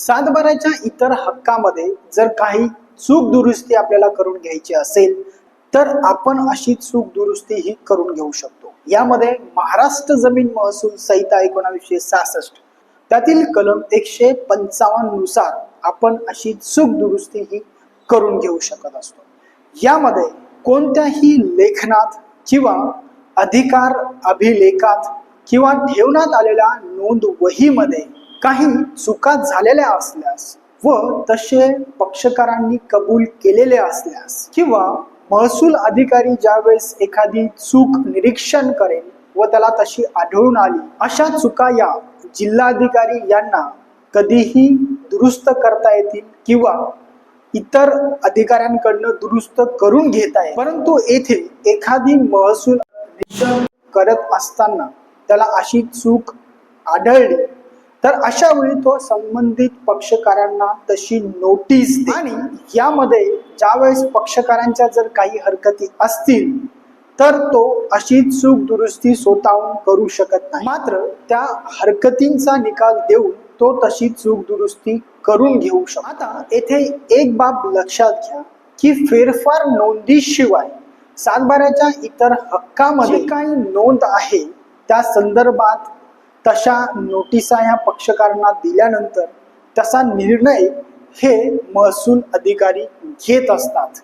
सातबाराच्या इतर हक्कामध्ये जर काही चूक दुरुस्ती आपल्याला करून घ्यायची असेल तर आपण अशी चूक दुरुस्ती ही करून घेऊ शकतो. यामध्ये महाराष्ट्र जमीन महसूल संहिता एकोणावीसशे सहासष्ट त्यातील कलम एकशे पंचावन्ननुसार आपण अशी चूक दुरुस्ती ही करून घेऊ शकत असतो. यामध्ये कोणत्याही लेखनात किंवा अधिकार अभिलेखात किंवा ठेवण्यात आलेल्या नोंद वहीमध्ये काही चुका झालेल्या असल्यास व तसे पक्षकारांनी कबूल केलेले असल्यास किंवा महसूल अधिकारी ज्यावेळेस एखादी चूक निरीक्षण करेल व त्याला तशी आढळून आली अशा चुका या जिल्हाधिकारी यांना कधीही दुरुस्त करता येतील किंवा इतर अधिकाऱ्यांकडनं दुरुस्त करून घेता येईल. परंतु येथे एखादी महसूल निरीक्षण करत असताना त्याला अशी चूक आढळली तर अशा वेळी तो संबंधित पक्षकारांना तशी नोटीस दे. आणि यामध्ये ज्यावेळेस पक्षकारांच्या जर काही हरकती असतील तर तो अशी चूक दुरुस्ती स्वतःहून करू शकत नाही मात्र त्या हरकतींचा निकाल देऊन तो तशी चूक दुरुस्ती करून घेऊ शकतो आता येथे एक बाब लक्षात घ्या की फेरफार नोंदीशिवाय सातबाऱ्याच्या इतर हक्कामध्ये काही नोंद आहे त्या संदर्भात तशा नोटिसा ह्या पक्षकारांना दिल्यानंतर तसा निर्णय हे महसूल अधिकारी घेत असतात.